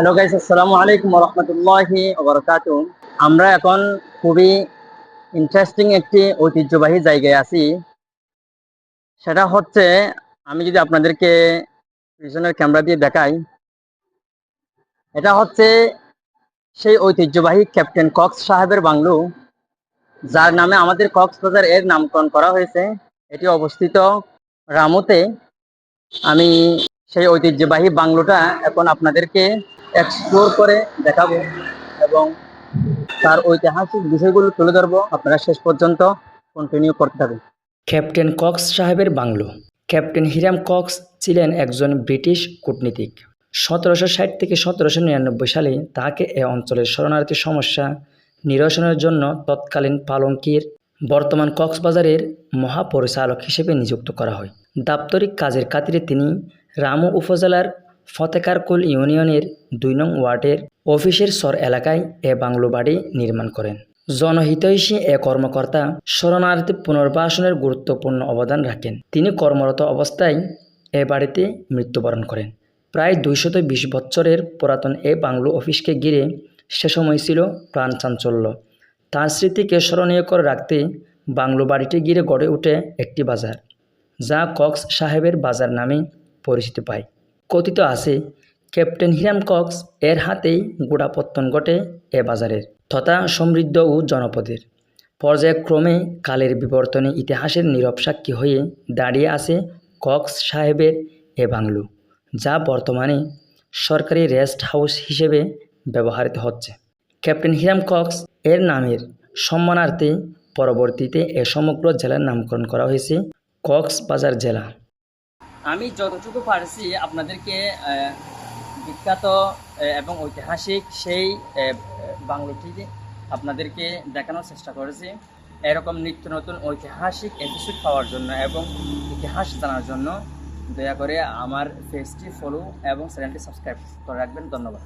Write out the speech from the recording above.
Hello guys আসসালামু আলাইকুম রহমতুল্লাহি ওবরাকাত আমরা এখন খুবই ইন্টারেস্টিং একটি ঐতিহ্যবাহী জায়গায় আছি। সেটা হচ্ছে, আমি যদি আপনাদেরকে পিছনের ক্যামেরা দিয়ে দেখাই, এটা হচ্ছে সেই ঐতিহ্যবাহী ক্যাপ্টেন কক্স সাহেবের বাংলো, যার নামে আমাদের কক্সবাজার এর নামকরণ করা হয়েছে। এটি অবস্থিত রামুতে। আমি সেই ঐতিহ্যবাহী বাংলোটা এখন আপনাদেরকে এক্সপ্লোর করে দেখাবো এবং তার ঐতিহাসিক বিষয়গুলো তুলে ধরবো আপনারা শেষ পর্যন্ত কন্টিনিউ করতে থাকুন। ক্যাপ্টেন কক্স সাহেবের বাংলো। ক্যাপ্টেন হিরাম কক্স ছিলেন একজন ব্রিটিশ কূটনীতিক। সতেরোশো ষাট থেকে সতেরোশো নিরানব্বই সালে তাকে এ অঞ্চলের শরণার্থী সমস্যা নিরসনের জন্য তৎকালীন পালঙ্কির বর্তমান কক্সবাজারের মহাপরিচালক হিসেবে নিযুক্ত করা হয়। দাপ্তরিক কাজের খাতিরে তিনি রামু উপজেলার ফতেকারকুল ইউনিয়নের দুই নং ওয়ার্ডের অফিসের সর এলাকায় এ বাংলো বাড়ি নির্মাণ করেন। জনহিতৈষী এ কর্মকর্তা শরণার্থী পুনর্বাসনের গুরুত্বপূর্ণ অবদান রাখেন। তিনি কর্মরত অবস্থায় এ বাড়িতে মৃত্যুবরণ করেন। প্রায় দুইশত বিশ বছরের পুরাতন এ বাংলো অফিসকে ঘিরে সে সময় ছিল প্রাণ চাঞ্চল্য। তার স্মৃতিকে স্মরণীয় করে রাখতে বাংলো বাড়িটি ঘিরে গড়ে ওঠে একটি বাজার, যা কক্স সাহেবের বাজার নামে পরিচিতি পায়। কথিত আছে ক্যাপ্টেন হিরাম কক্স এর হাতেই গোড়াপত্তন ঘটে এ বাজারের। তথা সমৃদ্ধ ও জনপদের। পর্যায়ক্রমে কালের বিবর্তনে ইতিহাসের নীরব সাক্ষী হয়ে দাঁড়িয়ে আছে কক্স সাহেবের এ বাংলো, যা বর্তমানে সরকারি রেস্ট হাউস হিসেবে ব্যবহৃত হচ্ছে। ক্যাপ্টেন হিরাম কক্স এর নামের সম্মানার্থে পরবর্তীতে এ সমগ্র জেলার নামকরণ করা হয়েছে কক্সবাজার জেলা। আমি যতটুকু পারছি আপনাদেরকে বিখ্যাত এবং ঐতিহাসিক সেই বাংলোটি আপনাদেরকে দেখানোর চেষ্টা করেছি। এরকম নিত্য নতুন ঐতিহাসিক এপিসোড পাওয়ার জন্য এবং ইতিহাস জানার জন্য দয়া করে আমার ফেসটি ফলো এবং চ্যানেলটি সাবস্ক্রাইব করে রাখবেন। ধন্যবাদ।